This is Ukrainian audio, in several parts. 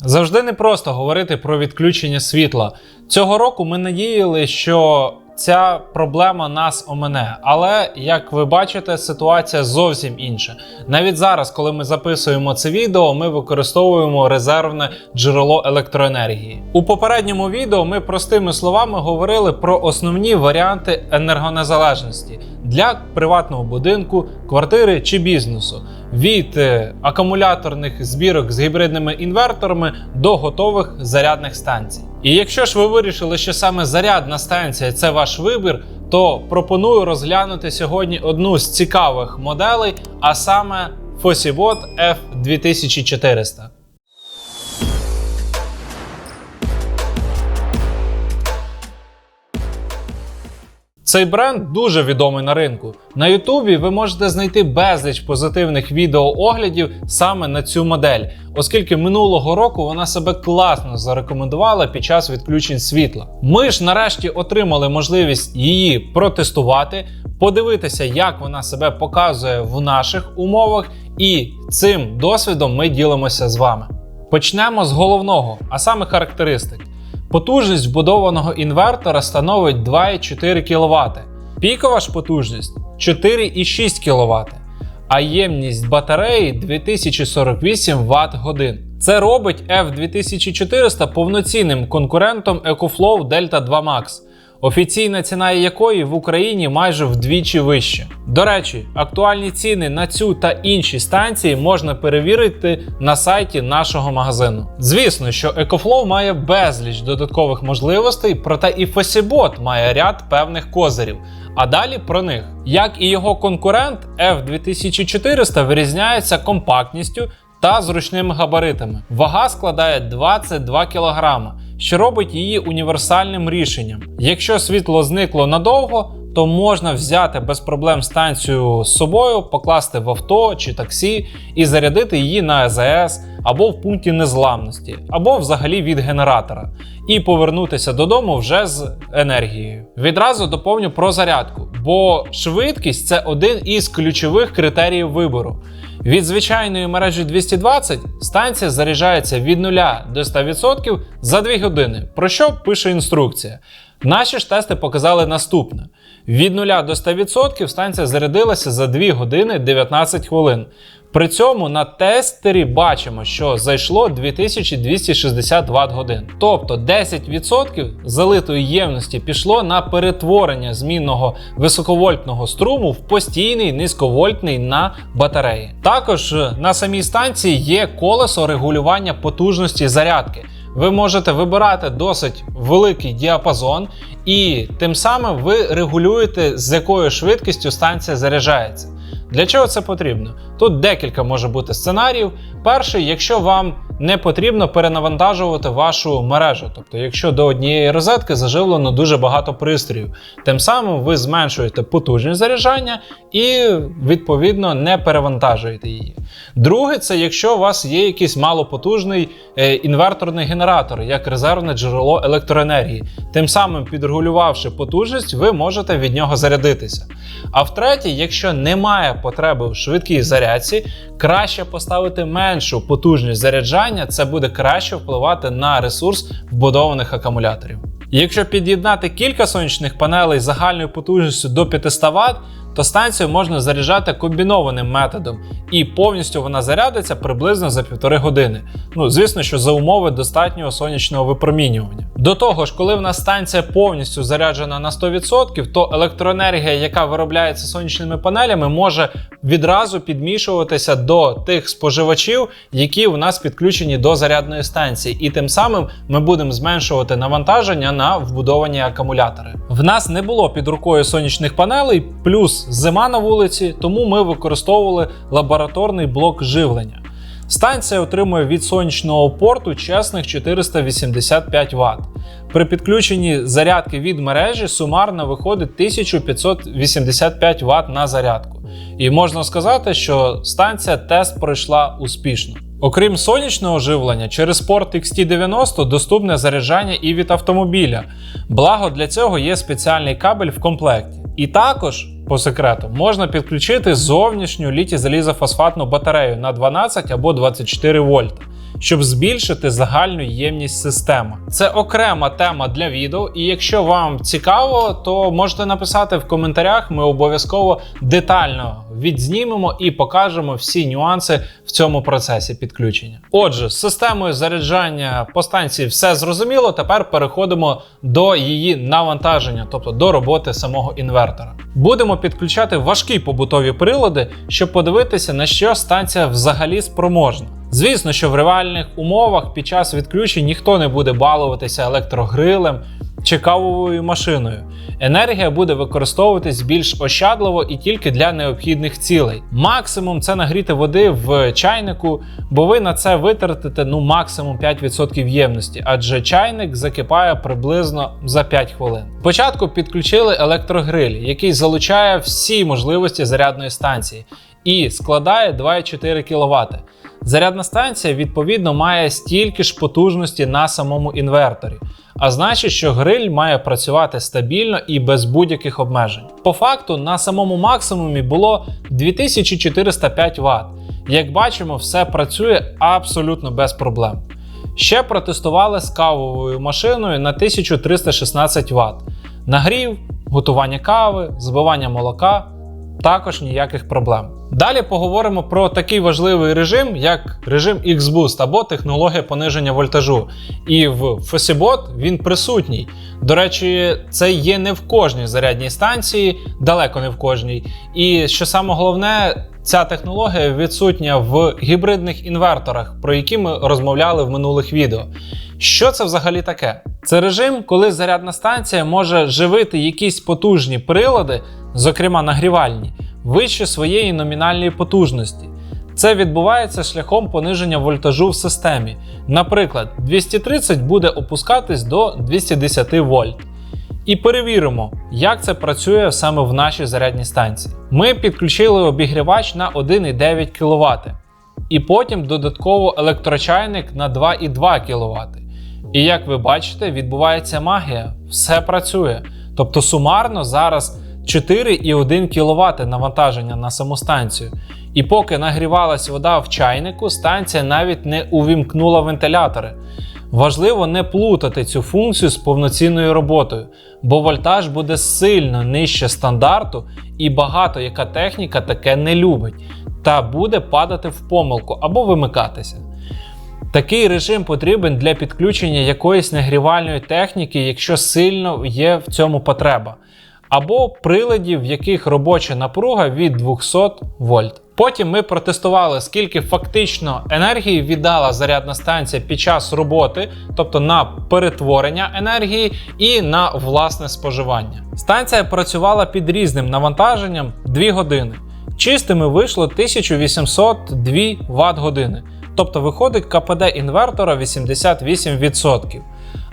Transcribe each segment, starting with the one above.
Завжди не просто говорити про відключення світла. Цього року ми надіяли, що ця проблема нас омине. Але як ви бачите, ситуація зовсім інша. Навіть зараз, коли ми записуємо це відео, ми використовуємо резервне джерело електроенергії. У попередньому відео ми простими словами говорили про основні варіанти енергонезалежності для приватного будинку, квартири чи бізнесу. Від е, акумуляторних збірок з гібридними інверторами до готових зарядних станцій. І якщо ж ви вирішили, що саме зарядна станція це ваш вибір, то пропоную розглянути сьогодні одну з цікавих моделей, а саме Fosibot F2400. Цей бренд дуже відомий на ринку. На Ютубі ви можете знайти безліч позитивних відеооглядів саме на цю модель, оскільки минулого року вона себе класно зарекомендувала під час відключень світла. Ми ж нарешті отримали можливість її протестувати, подивитися, як вона себе показує в наших умовах, і цим досвідом ми ділимося з вами. Почнемо з головного, а саме характеристик. Потужність вбудованого інвертора становить 2,4 кВт. Пікова ж потужність 4,6 кВт, а ємність батареї 2048 Вт годин. Це робить F2400 повноцінним конкурентом EcoFlow Delta 2 Max, офіційна ціна якої в Україні майже вдвічі вища. До речі, актуальні ціни на цю та інші станції можна перевірити на сайті нашого магазину. Звісно, що EcoFlow має безліч додаткових можливостей, проте і Fossibot має ряд певних козирів. А далі про них. Як і його конкурент, F2400 вирізняється компактністю та зручними габаритами. Вага складає 22 кг, що робить її універсальним рішенням. Якщо світло зникло надовго, то можна взяти без проблем станцію з собою, покласти в авто чи таксі і зарядити її на АЗС або в пункті незламності, або взагалі від генератора, і повернутися додому вже з енергією. Відразу доповню про зарядку, бо швидкість це один із ключових критеріїв вибору. Від звичайної мережі 220 станція заряджається від 0 до 100% за 2 години, про що пише інструкція. Наші ж тести показали наступне: від 0 до 100% станція зарядилася за 2 години 19 хвилин. При цьому на тестері бачимо, що зайшло 2260 Вт годин. Тобто 10% залитої ємності пішло на перетворення змінного високовольтного струму в постійний низьковольтний на батареї. Також на самій станції є колесо регулювання потужності зарядки. Ви можете вибирати досить великий діапазон, і тим самим ви регулюєте, з якою швидкістю станція заряджається. Для чого це потрібно? Тут декілька може бути сценаріїв. Перший, якщо вам не потрібно перенавантажувати вашу мережу, тобто, якщо до однієї розетки заживлено дуже багато пристроїв, тим самим ви зменшуєте потужність заряджання і відповідно не перевантажуєте її. Друге, це якщо у вас є якийсь малопотужний е, інверторний генератор, як резервне джерело електроенергії, тим самим підрегулювавши потужність, ви можете від нього зарядитися. А втретє, якщо немає потреби в швидкій зарядці, краще поставити меншу потужність заряджання, це буде краще впливати на ресурс вбудованих акумуляторів. Якщо під'єднати кілька сонячних панелей загальною потужністю до 500 Вт, то станцію можна заряджати комбінованим методом, і повністю вона зарядиться приблизно за півтори години. Ну, звісно, що за умови достатнього сонячного випромінювання. До того ж, коли в нас станція повністю заряджена на 100%, то електроенергія, яка виробляється сонячними панелями, може відразу підмішуватися до тих споживачів, які у нас підключені до зарядної станції, і тим самим ми будемо зменшувати навантаження на вбудовані акумулятори. В нас не було під рукою сонячних панелей, плюс зима на вулиці, тому ми використовували лабораторний блок живлення. Станція отримує від сонячного порту чесних 485 Вт. При підключенні зарядки від мережі сумарно виходить 1585 Вт на зарядку. І можна сказати, що станція тест пройшла успішно. Окрім сонячного живлення, через порт XT90 доступне заряджання і від автомобіля. Благо для цього є спеціальний кабель в комплекті. І також, по секрету, можна підключити зовнішню літі залізофосфатну батарею на 12 або 24 вольта. Щоб збільшити загальну ємність системи. Це окрема тема для відео, і якщо вам цікаво, то можете написати в коментарях. Ми обов'язково детально відзнімемо і покажемо всі нюанси в цьому процесі підключення. Отже, з системою заряджання по станції все зрозуміло. Тепер переходимо до її навантаження, тобто до роботи самого інвертора. Будемо підключати важкі побутові прилади, щоб подивитися, на що станція взагалі спроможна. Звісно, що в реальних умовах під час відключень ніхто не буде балуватися електрогрилем чи кавовою машиною. Енергія буде використовуватись більш ощадливо і тільки для необхідних цілей. Максимум це нагріти води в чайнику, бо ви на це витратите ну максимум 5% ємності, адже чайник закипає приблизно за 5 хвилин. Спочатку підключили електрогриль, який залучає всі можливості зарядної станції і складає 2,4 кВт. Зарядна станція, відповідно, має стільки ж потужності на самому інверторі, а значить, що гриль має працювати стабільно і без будь-яких обмежень. По факту, на самому максимумі було 2405 Вт. Як бачимо, все працює абсолютно без проблем. Ще протестували з кавовою машиною на 1316 Вт. Нагрів, готування кави, збивання молока також ніяких проблем. Далі поговоримо про такий важливий режим, як режим X-Boost або технологія пониження вольтажу. І в FOSIBOT він присутній. До речі, це є не в кожній зарядній станції, далеко не в кожній. І що саме головне, ця технологія відсутня в гібридних інверторах, про які ми розмовляли в минулих відео. Що це взагалі таке? Це режим, коли зарядна станція може живити якісь потужні прилади, зокрема нагрівальні, вище своєї номінальної потужності. Це відбувається шляхом пониження вольтажу в системі. Наприклад, 230 буде опускатись до 210 вольт. І перевіримо, як це працює саме в нашій зарядній станції. Ми підключили обігрівач на 1,9 кВт. І потім додатково електрочайник на 2,2 кВт. І як ви бачите, відбувається магія, все працює. Тобто сумарно зараз 4,1 кВт навантаження на саму станцію. І поки нагрівалась вода в чайнику, станція навіть не увімкнула вентилятори. Важливо не плутати цю функцію з повноцінною роботою, бо вольтаж буде сильно нижче стандарту, і багато яка техніка таке не любить, та буде падати в помилку або вимикатися. Такий режим потрібен для підключення якоїсь нагрівальної техніки, якщо сильно є в цьому потреба, або приладів, в яких робоча напруга від 200 вольт. Потім ми протестували, скільки фактично енергії віддала зарядна станція під час роботи, тобто на перетворення енергії і на власне споживання. Станція працювала під різним навантаженням 2 години. Чистими вийшло 1802 Вт години. Тобто виходить КПД інвертора 88%.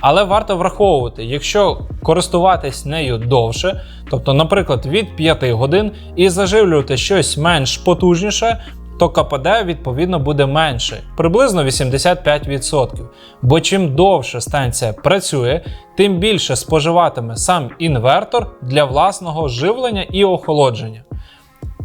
Але варто враховувати, якщо користуватись нею довше, тобто, наприклад, від 5 годин, і заживлювати щось менш потужніше, то КПД відповідно буде менше, приблизно 85%. Бо чим довше станція працює, тим більше споживатиме сам інвертор для власного живлення і охолодження.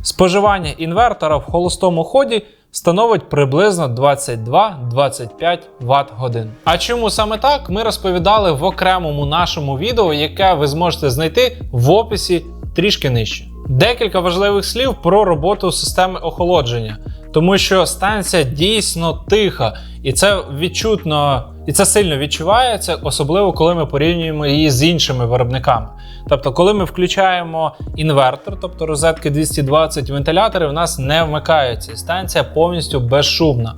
Споживання інвертора в холостому ході становить приблизно 22-25 Вт годин. А чому саме так ми розповідали в окремому нашому відео, яке ви зможете знайти в описі трішки нижче. Декілька важливих слів про роботу системи охолодження, тому що станція дійсно тиха, і це відчутно і це сильно відчувається, особливо коли ми порівнюємо її з іншими виробниками. Тобто, коли ми включаємо інвертор, тобто розетки 220 вентилятори, в нас не вмикаються. Станція повністю безшумна.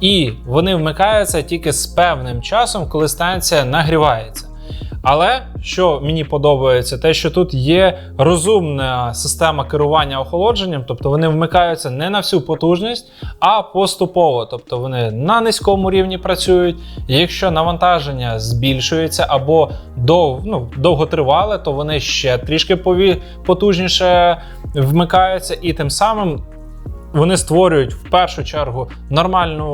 І вони вмикаються тільки з певним часом, коли станція нагрівається. Але що мені подобається, те, що тут є розумна система керування охолодженням, тобто вони вмикаються не на всю потужність, а поступово. Тобто вони на низькому рівні працюють. Якщо навантаження збільшується або дов, ну, довготривале, то вони ще трішки потужніше вмикаються, і тим самим вони створюють в першу чергу нормальну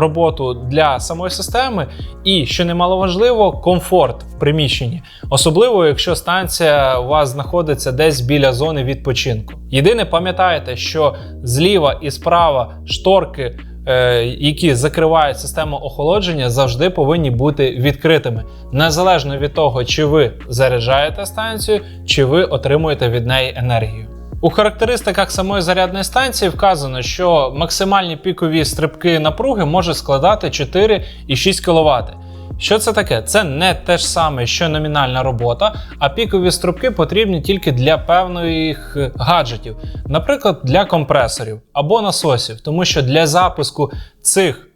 роботу для самої системи, і що немаловажливо, комфорт в приміщенні, особливо якщо станція у вас знаходиться десь біля зони відпочинку. Єдине, пам'ятайте, що зліва і справа шторки е, які закривають систему охолодження, завжди повинні бути відкритими, незалежно від того, чи ви заряджаєте станцію, чи ви отримуєте від неї енергію. У характеристиках самої зарядної станції вказано, що максимальні пікові стрибки напруги можуть складати 4,6 кВт. Що це таке? Це не те ж саме, що номінальна робота, а пікові стрибки потрібні тільки для певних гаджетів, наприклад, для компресорів або насосів, тому що для запуску цих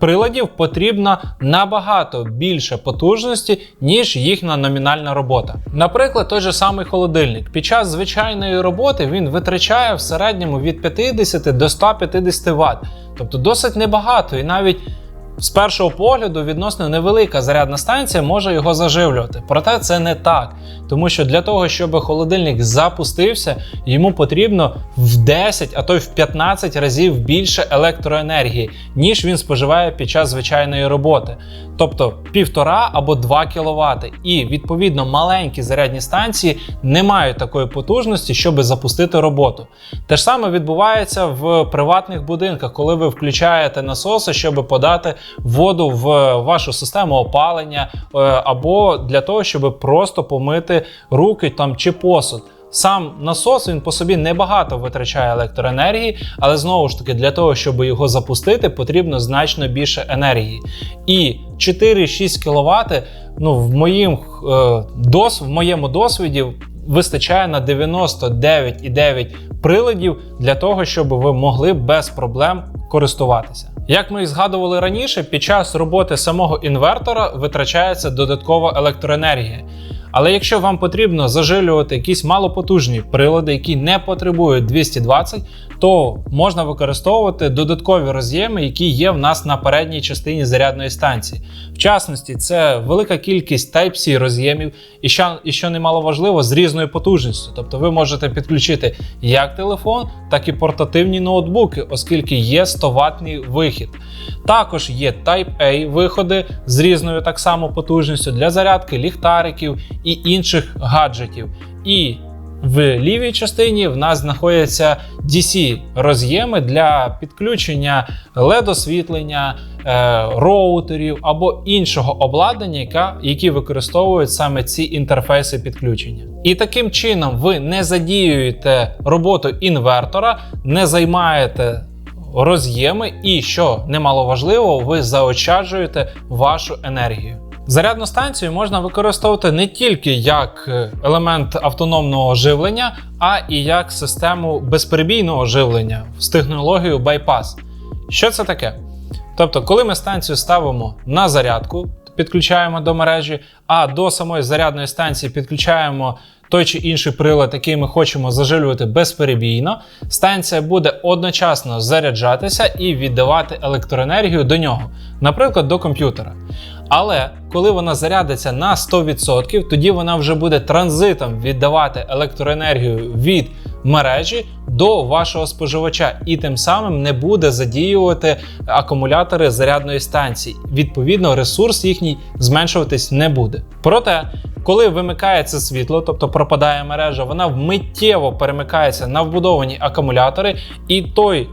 приладів потрібна набагато більше потужності, ніж їхня номінальна робота. Наприклад, той же самий холодильник. Під час звичайної роботи він витрачає в середньому від 50 до 150 Вт, тобто досить небагато, і навіть з першого погляду відносно невелика зарядна станція може його заживлювати. Проте це не так, тому що для того, щоб холодильник запустився, йому потрібно в 10, а то й в 15 разів більше електроенергії, ніж він споживає під час звичайної роботи. Тобто півтора або 2 кВт. І відповідно маленькі зарядні станції не мають такої потужності, щоб запустити роботу. Те ж саме відбувається в приватних будинках, коли ви включаєте насоси, щоб подати воду в вашу систему опалення, е, або для того, щоб просто помити руки там чи посуд. Сам насос він по собі небагато витрачає електроенергії, але знову ж таки, для того, щоб його запустити, потрібно значно більше енергії. І 4-6 кВт ну, в, моїм, е, дос, в моєму досвіді вистачає на 99,9 приладів для того, щоб ви могли без проблем користуватися. Як ми і згадували раніше, під час роботи самого інвертора витрачається додаткова електроенергія. Але якщо вам потрібно зажилювати якісь малопотужні прилади, які не потребують 220, то можна використовувати додаткові роз'єми, які є в нас на передній частині зарядної станції. В частності, це велика кількість Type-C роз'ємів, і що, і що немало важливо, з різною потужністю. Тобто ви можете підключити як телефон, так і портативні ноутбуки, оскільки є 100 ватний вихід. Також є Type-A виходи з різною так само потужністю для зарядки ліхтариків і інших гаджетів. І в лівій частині в нас знаходяться DC роз'єми для підключення LED-освітлення, е, роутерів або іншого обладнання, яка, які використовують саме ці інтерфейси підключення. І таким чином ви не задіюєте роботу інвертора, не займаєте роз'єми, і що немало важливо, ви заощаджуєте вашу енергію. Зарядну станцію можна використовувати не тільки як е, елемент автономного живлення, а і як систему безперебійного живлення з технологією bypass. Що це таке? Тобто, коли ми станцію ставимо на зарядку, підключаємо до мережі, а до самої зарядної станції підключаємо той чи інший прилад, який ми хочемо заживлювати безперебійно, станція буде одночасно заряджатися і віддавати електроенергію до нього, наприклад, до комп'ютера. Але коли вона зарядиться на 100%, тоді вона вже буде транзитом віддавати електроенергію від мережі до вашого споживача, і тим самим не буде задіювати акумулятори зарядної станції. Відповідно, ресурс їхній зменшуватись не буде. Проте, коли вимикається світло, тобто пропадає мережа, вона миттєво перемикається на вбудовані акумулятори, і той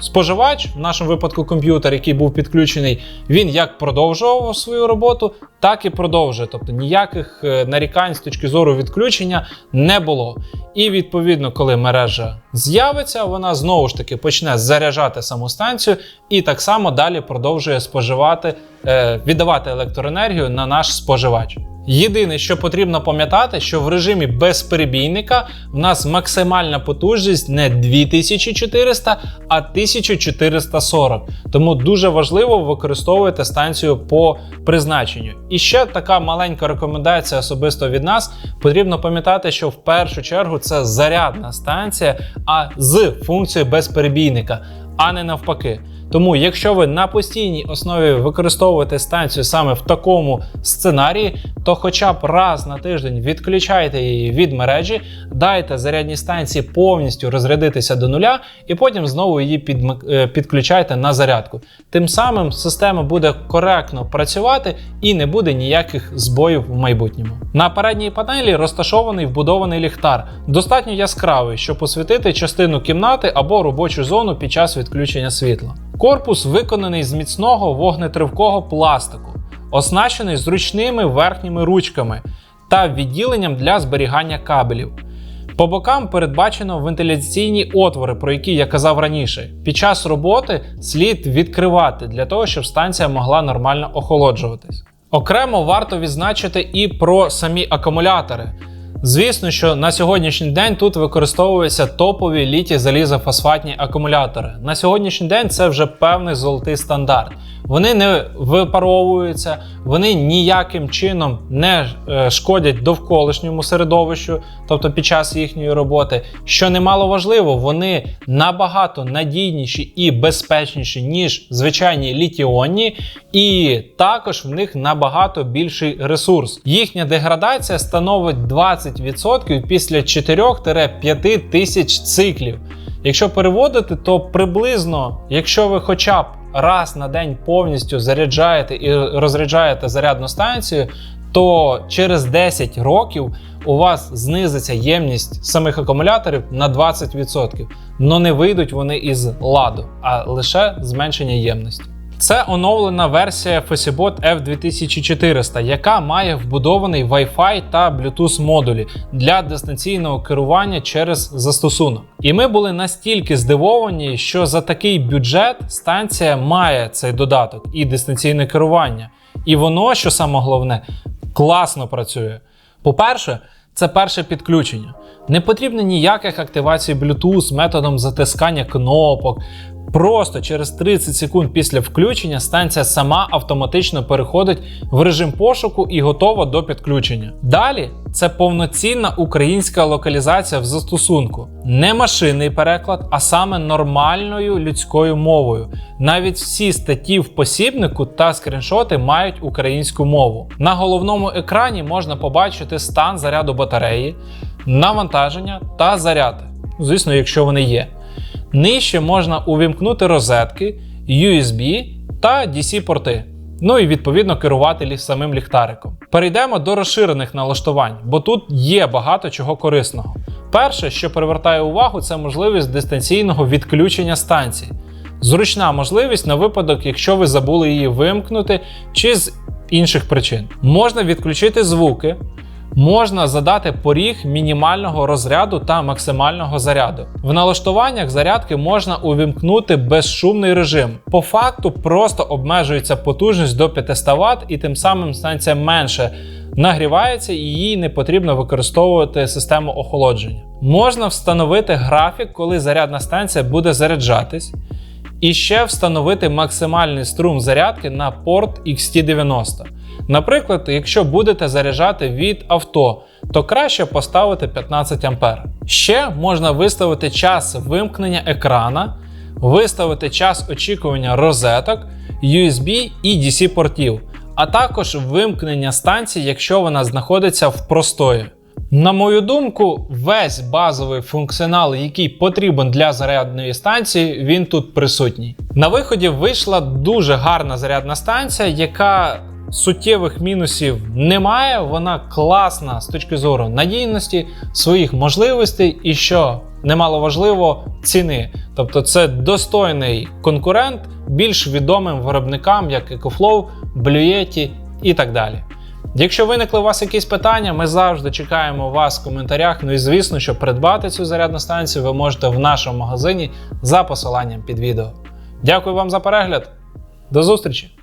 Споживач, в нашому випадку комп'ютер, який був підключений, він як продовжував свою роботу, так і продовжує. Тобто ніяких е, нарікань з точки зору відключення не було. І відповідно, коли мережа з'явиться, вона знову ж таки почне заряджати саму станцію і так само далі продовжує споживати, е, віддавати електроенергію на наш споживач. Єдине, що потрібно пам'ятати, що в режимі безперебійника в нас максимальна потужність не 2400, а 1440. Тому дуже важливо використовувати станцію по призначенню. І ще така маленька рекомендація особисто від нас: потрібно пам'ятати, що в першу чергу це зарядна станція, а з функцією безперебійника, а не навпаки. Тому, якщо ви на постійній основі використовуєте станцію саме в такому сценарії, то хоча б раз на тиждень відключайте її від мережі, дайте зарядній станції повністю розрядитися до нуля, і потім знову її підмик- підключайте на зарядку. Тим самим система буде коректно працювати і не буде ніяких збоїв в майбутньому. На передній панелі розташований вбудований ліхтар, достатньо яскравий, щоб освітити частину кімнати або робочу зону під час відключення світла. Корпус виконаний з міцного вогнетривкого пластику, оснащений зручними верхніми ручками та відділенням для зберігання кабелів. По бокам передбачено вентиляційні отвори, про які я казав раніше. Під час роботи слід відкривати для того, щоб станція могла нормально охолоджуватись. Окремо варто відзначити і про самі акумулятори. Звісно, що на сьогоднішній день тут використовуються топові літі залізофосфатні акумулятори. На сьогоднішній день це вже певний золотий стандарт. Вони не випаровуються, вони ніяким чином не е, шкодять довколишньому середовищу, тобто під час їхньої роботи. Що немало важливо, вони набагато надійніші і безпечніші, ніж звичайні літіонні, і також в них набагато більший ресурс. Їхня деградація становить 20% після 4-5 тисяч циклів. Якщо переводити, то приблизно, якщо ви хоча б раз на день повністю заряджаєте і розряджаєте зарядну станцію, то через 10 років у вас знизиться ємність самих акумуляторів на 20%. Но не вийдуть вони із ладу, а лише зменшення ємності. Це оновлена версія FOSIBOT F2400, яка має вбудований Wi-Fi та Bluetooth модулі для дистанційного керування через застосунок. І ми були настільки здивовані, що за такий бюджет станція має цей додаток і дистанційне керування. І воно, що саме головне, класно працює. По-перше, це перше підключення. Не потрібно ніяких активацій Bluetooth методом затискання кнопок. Просто через 30 секунд після включення станція сама автоматично переходить в режим пошуку і готова до підключення. Далі це повноцінна українська локалізація в застосунку, не машинний переклад, а саме нормальною людською мовою. Навіть всі статті в посібнику та скріншоти мають українську мову. На головному екрані можна побачити стан заряду батареї, навантаження та заряд. Звісно, якщо вони є. Нижче можна увімкнути розетки, USB та DC-порти. Ну і відповідно керувати самим ліхтариком. Перейдемо до розширених налаштувань, бо тут є багато чого корисного. Перше, що привертає увагу, це можливість дистанційного відключення станції. Зручна можливість на випадок, якщо ви забули її вимкнути чи з інших причин. Можна відключити звуки, можна задати поріг мінімального розряду та максимального заряду. В налаштуваннях зарядки можна увімкнути безшумний режим. По факту просто обмежується потужність до 500 Вт і тим самим станція менше нагрівається і їй не потрібно використовувати систему охолодження. Можна встановити графік, коли зарядна станція буде заряджатись. І ще встановити максимальний струм зарядки на порт XT90. Наприклад, якщо будете заряджати від авто, то краще поставити 15 А. Ще можна виставити час вимкнення екрана, виставити час очікування розеток, USB і DC портів, а також вимкнення станції, якщо вона знаходиться в простої. На мою думку, весь базовий функціонал, який потрібен для зарядної станції, він тут присутній. На виході вийшла дуже гарна зарядна станція, яка суттєвих мінусів немає. Вона класна з точки зору надійності, своїх можливостей і що немало важливо, ціни. Тобто, це достойний конкурент більш відомим виробникам, як EcoFlow, Yeti і так далі. Якщо виникли у вас якісь питання, ми завжди чекаємо вас в коментарях. Ну і звісно, що придбати цю зарядну станцію ви можете в нашому магазині за посиланням під відео. Дякую вам за перегляд. До зустрічі!